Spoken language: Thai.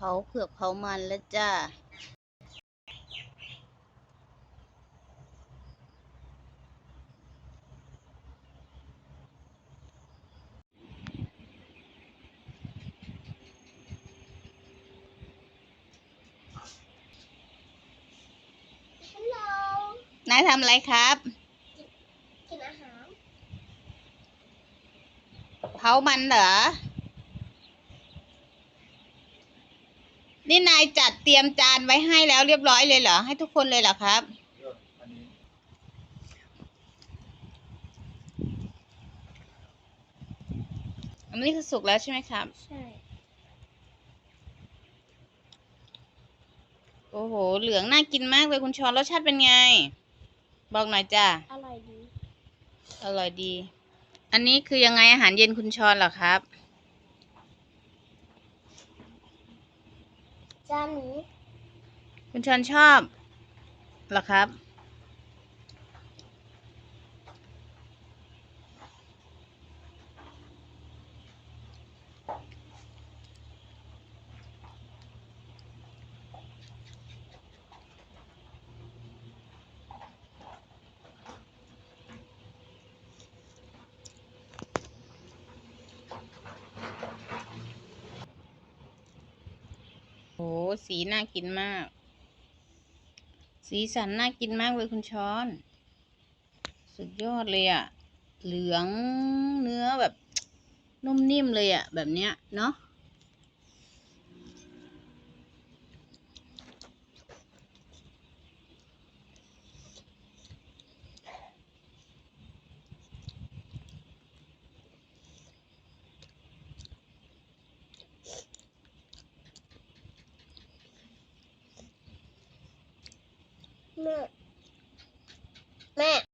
เผาเผือกเผามันแล้วจ้าฮัลโหลนายทำอะไรครับ กินอาหารเผามันเหรอ นี่นายจัดเตรียมจานไว้ให้แล้วเรียบร้อยเลยเหรอ ให้ทุกคนเลยเหรอครับอันนี้อันนี้คือสุกแล้วใช่ไหมครับ ใช่ โอ้โห เหลืองน่ากินมากเลยคุณชอนรสชาติเป็นไง บอกหน่อยจ้าอร่อยดี อร่อยดี อันนี้คือยังไงอาหารเย็นคุณชอนเหรอครับ จานนี้ คุณชอนชอบเหรอครับ สีน่ากินมาก สีสันน่ากินมากเลยคุณช้อน สุดยอดเลยอะเหลืองเนื้อแบบนุ่มนิ่มเลยอะแบบเนี้ยเนาะ แม่ แม่